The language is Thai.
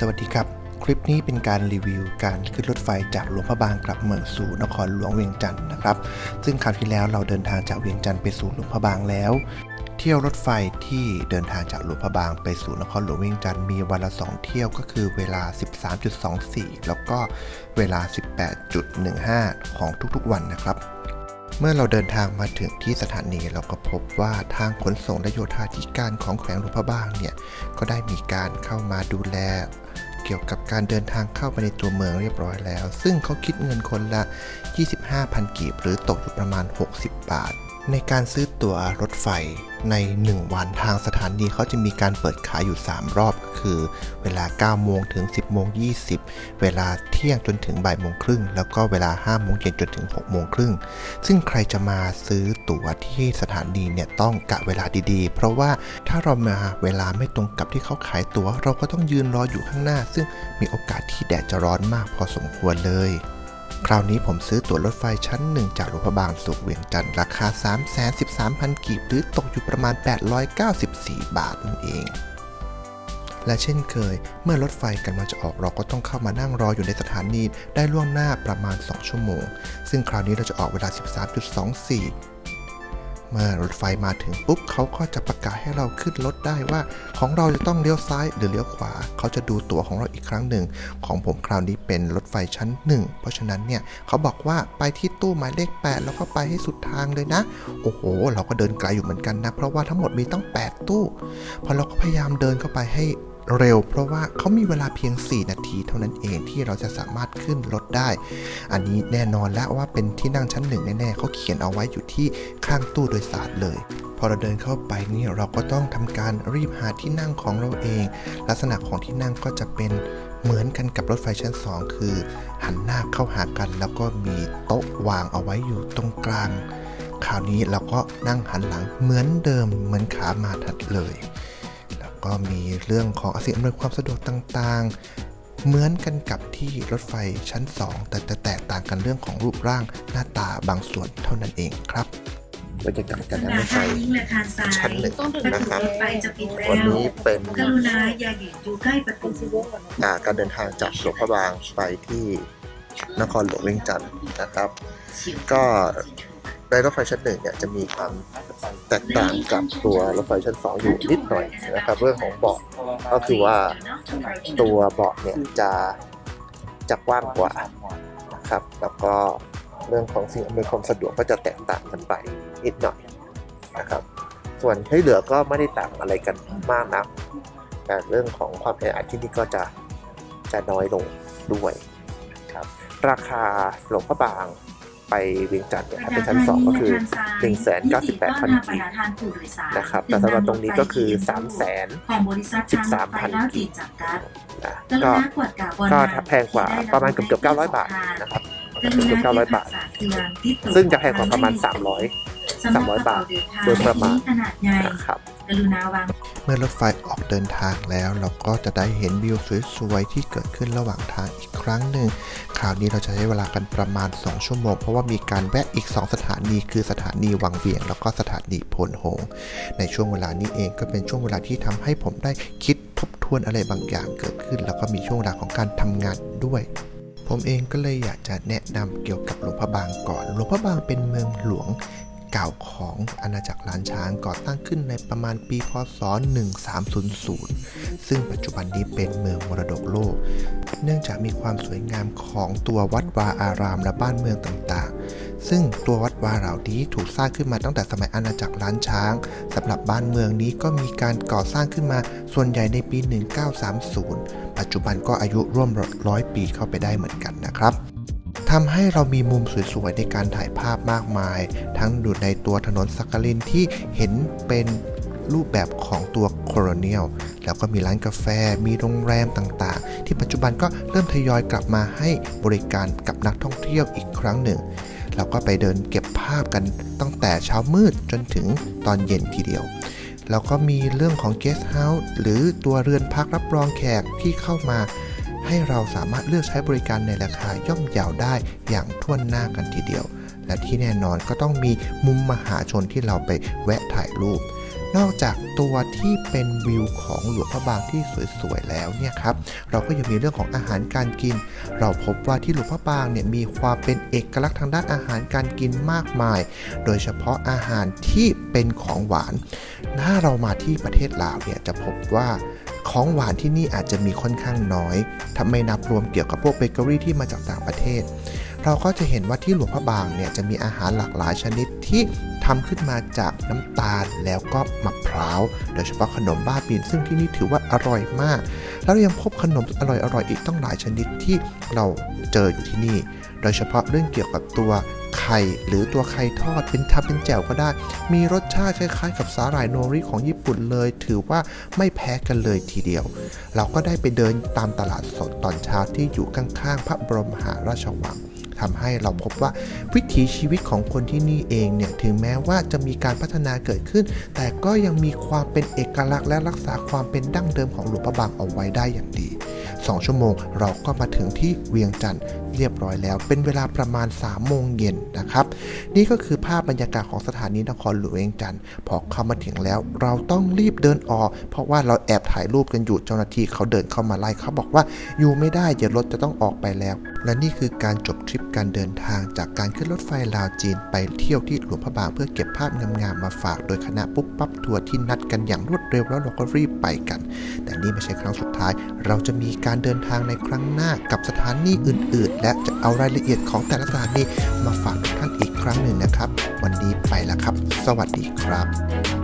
สวัสดีครับ คลิปนี้เป็นการรีวิวการขึ้นรถไฟจากหลวงพระบางกลับเมืองสู่นครหลวงเวียงจันทร์นะครับ ซึ่งคราวที่แล้วเราเดินทางจากเวียงจันทร์ไปสู่หลวงพระบางแล้ว เที่ยวรถไฟที่เดินทางจากหลวงพระบางไปสู่นครหลวงเวียงจันทร์มีวันละ 2 เที่ยวก็คือเวลา 13.24 แล้วก็เวลา 18.15 ของทุกๆวันนะครับ เมื่อเราเดินทางมาถึงที่สถานีเราก็พบว่าทางขนส่งและโยธาธิการของแขวงหลวงพระบางเนี่ยก็ได้มีการเข้ามาดูแล เกี่ยวกับการเดินทางเข้าไปในตัวเมืองเรียบร้อยแล้ว ซึ่งเขาคิดเงินคนละ 25,000 กีบหรือตกอยู่ประมาณ 60 บาท ในการซื้อตั๋วรถไฟใน 1 วันทางสถานีเขาจะมีการเปิดขายอยู่ 3 รอบก็คือ เวลา 9 โมงถึง 10 โมง 20 เวลาเที่ยงจนถึงบ่ายโมงครึ่ง แล้วก็เวลา 5 โมงเย็นจนถึง 6 โมงครึ่ง ซึ่งใครจะมาซื้อตั๋วที่สถานีเนี่ยต้องกะเวลาดีๆ เพราะว่าถ้าเรามาเวลาไม่ตรงกับที่เขาขายตั๋ว เราก็ต้องยืนรออยู่ข้างหน้า ซึ่งมีโอกาสที่แดดจะร้อนมากพอสมควรเลย คราวนี้ผมซื้อตั๋วรถไฟชั้นหนึ่งจากหลวงพระบางสู่เวียงจันทร์ราคา 313,000 กีบหรือตกอยู่ประมาณ 894 บาทนั่นเอง และเช่นเคย เมื่อรถไฟกำลังจะออกเราก็ต้องเข้ามานั่งรออยู่ในสถานีได้ล่วงหน้าประมาณ 2 ชั่วโมง ซึ่งคราวนี้เราจะออกเวลา 13.24 เมื่อรถไฟมาถึงปุ๊บเขาก็จะประกาศให้เราขึ้นรถได้ว่า ของเราจะต้องเลี้ยวซ้ายหรือเลี้ยวขวา เขาจะดูตั๋วของเราอีกครั้งหนึ่ง ของผมคราวนี้เป็นรถไฟชั้นหนึ่งเพราะฉะนั้นเนี่ยเขาบอกว่าไปที่ตู้หมายเลข 8 แล้วก็ไปให้สุดทางเลยนะ โอ้โห เราก็เดินไกลอยู่เหมือนกันนะ เพราะว่าทั้งหมดมีตั้ง 8 ตู้ พอเราก็พยายามเดินเข้าไปให้ เร็ว เพราะว่าเขามีเวลาเพียง 4 นาทีเท่านั้นเองที่เราจะสามารถขึ้นรถได้ อันนี้แน่นอนแล้วว่าเป็นที่นั่งชั้นหนึ่งแน่ๆเขาเขียนเอาไว้อยู่ที่ข้างตู้โดยสารเลย พอเราเดินเข้าไปนี่เราก็ต้องทำการรีบหาที่นั่งของเราเอง ลักษณะของที่นั่งก็จะเป็นเหมือนกันกับรถไฟชั้น 2 คือ หันหน้าเข้าหากัน แล้วก็มีโต๊ะวางเอาไว้อยู่ตรงกลางคราวนี้เราก็นั่งหันหลังเหมือนเดิมเหมือนขามาถัดเลย ก็มีเรื่องของสิ่งอำนวยความสะดวกต่างๆ เหมือนกันกับที่รถไฟชั้น2แต่แต่แตกต่างกันเรื่องของรูปร่างหน้าตาบางส่วนเท่านั้นเองครับบรรยากาศการนั่งรถไฟยิ่งและทางซ้ายชั้นหนึ่งประนะตูครับรถไฟจะปิดแล้วันวนี้เป็นกรุณาอย่าหยุดอยู่ใกล้ประตูอ่าการเดินทางจากหลวงพระบางไปที่นครหลวงเวียงจันทร์นะครับ ก็ ในรถไฟชั้นหนึ่งเนี่ยจะมีความแตกต่างกับตัวรถไฟชั้นสองอยู่นิดหน่อยนะครับเรื่องของเบาะก็คือว่าตัวเบาะเนี่ยจะจะกว้างกว่านะครับแล้วก็เรื่องของสิ่งอำนวยความสะดวกก็จะแตกต่างกันไปนิดหน่อยนะครับ ส่วนที่เหลือก็ไม่ได้ต่างอะไรกันมากนักแต่เรื่องของความแออัดที่นี่ก็จะจะน้อยลงด้วยครับราคาหลวงพระบาง ไปเวียงจันทร์เนี่ยครับเป็นชั้น 2 ก็คือ 198,000กีบนะครับแต่สำหรับตรงนี้ก็คือ3 0 0 0 0ของบริษัททางรถไฟแล้วติดจากการนะกรุก็ณากวดกาบอลก็แพงกว่าประมาณเกือบเกือบ900 บาทนะครับกรุเกือบณาเกือบ900บาท ซึ่ซึ่งงจะจะแพแพงงกกว่าว่าปประระมามาณณ300 300 300 บาทโดยประมาณขนาดใหญ่นะครับกรุณาวาง เมื่อรถไฟออกเดินทางแล้ว เราก็จะได้เห็นวิวสวยๆที่เกิดขึ้นระหว่างทางอีกครั้งหนึ่งคราวนี้เราจะใช้เวลากันประมาณ 2 ชั่วโมง เพราะว่ามีการแวะอีก 2 สถานี คือสถานีวังเวียง แล้วก็สถานีพลโหง ในช่วงเวลานี้เองก็เป็นช่วงเวลาที่ทำให้ผมได้คิดทบทวนอะไรบางอย่างเกิดขึ้น แล้วก็มีช่วงเวลาของการทำงานด้วยผมเองก็เลยอยากจะแนะนำเกี่ยวกับหลวงพระบางก่อน หลวงพระบางเป็นเมืองหลวง เก่าของอาณาจักรล้านช้างก่อตั้งขึ้นในประมาณปีพศ 1300 ซึ่งปัจจุบันนี้เป็นเมืองมรดกโลก เนื่องจากมีความสวยงามของตัววัดวาอารามและบ้านเมืองต่างๆ ซึ่งตัววัดวาเหล่านี้ถูกสร้างขึ้นมาตั้งแต่สมัยอาณาจักรล้านช้างสำหรับบ้านเมืองนี้ก็มีการก่อสร้างขึ้นมาส่วนใหญ่ในปี 1930 ปัจจุบันก็อายุร่วมร้อยปีเข้าไปได้เหมือนกันนะครับ ทำให้เรามีมุมสวยๆในการถ่ายภาพมากมาย ทั้งอยู่ในตัวถนนสักกลินที่เห็นเป็นรูปแบบของตัวโคโรเนียลแล้วก็มีร้านกาแฟ มีโรงแรมต่างๆ ที่ปัจจุบันก็เริ่มทยอยกลับมาให้บริการกับนักท่องเที่ยวอีกครั้งหนึ่ง เราก็ไปเดินเก็บภาพกันตั้งแต่เช้ามืดจนถึงตอนเย็นทีเดียว แล้วก็มีเรื่องของ guest house หรือตัวเรือนพักรับรองแขกที่เข้ามา ให้เราสามารถเลือกใช้บริการในราคาย่อมเยาวได้อย่างท่วนหน้ากันทีเดียว และที่แน่นอนก็ต้องมีมุมมหาชนที่เราไปแวะถ่ายรูป นอกจากตัวที่เป็นวิวของหลวงพระบางที่สวยๆแล้วเนี่ยครับเราก็ยังมีเรื่องของอาหารการกิน เราพบว่าที่หลวงพระบางเนี่ยมีความเป็นเอกลักษณ์ทางด้านอาหารการกินมากมาย โดยเฉพาะอาหารที่เป็นของหวาน ถ้าเรามาที่ประเทศลาวเนี่ยจะพบว่า ของหวานที่นี่อาจจะมีค่อนข้างน้อยถ้าไม่นับรวมเกี่ยวกับพวกเบเกอรี่ที่มาจากต่างประเทศ เราก็จะเห็นว่าที่หลวงพระบางเนี่ยจะมีอาหารหลากหลายชนิดที่ ทำขึ้นมาจากน้ำตาลแล้วก็มะพร้าว โดยเฉพาะขนมบ้าบิน ซึ่งที่นี่ถือว่าอร่อยมาก แล้วยังพบขนมอร่อยๆอีกต้งหลายชนิดที่เราเจออยู่ที่นี่ โดยเฉพาะเรื่องเกี่ยวกับตัวไข่หรือตัวไข่ทอดเป็นทำเป็นแจ่วก็ได้ มีรสชาติคล้ายๆ กับสาหร่ายโนริของญี่ปุ่นเลย ถือว่าไม่แพ้กันเลยทีเดียว เราก็ได้ไปเดินตามตลาดสดตอนเช้าที่อยู่ข้างๆ พระบรมหาราชวัง ทำให้เราพบว่าวิถีชีวิตของคนที่นี่เองเนี่ยถึงแม้ว่าจะมีการพัฒนาเกิดขึ้น แต่ก็ยังมีความเป็นเอกลักษณ์และรักษาความเป็นดั้งเดิมของหลวงพระบางเอาไว้ได้อย่างดี 2 ชั่วโมงเราก็มาถึงที่เวียงจันทร์เรียบร้อยแล้ว เป็นเวลาประมาณ3โมงเย็นนะครับ นี่ก็คือภาพบรรยากาศของสถานีนครหลวงเวียงจันทร์พอเข้ามาถึงแล้ว เราต้องรีบเดินออก เพราะว่าเราแอบถ่ายรูปกันอยู่เจ้าหน้าที่เขาเดินเข้ามาไล่เขาบอกว่าอยู่ไม่ได้เดี๋ยวรถจะต้องออกไปแล้ว และนี่คือการจบทริปการเดินทางจากการขึ้นรถไฟลาวจีนไปเที่ยวที่หลวงพระบางเพื่อเก็บภาพงามๆมาฝากโดยคณะปุ๊บปั๊บทัวร์ที่นัดกันอย่างรวดเร็วแล้วเราก็รีบไปกัน แต่นี่ไม่ใช่ครั้งสุดท้าย เราจะมีการเดินทางในครั้งหน้ากับสถานีอื่น ๆ และจะเอารายละเอียดของแต่ละสถานีมาฝากทุกท่านอีกครั้งหนึ่งนะครับ วันนี้ไปแล้วครับ สวัสดีครับ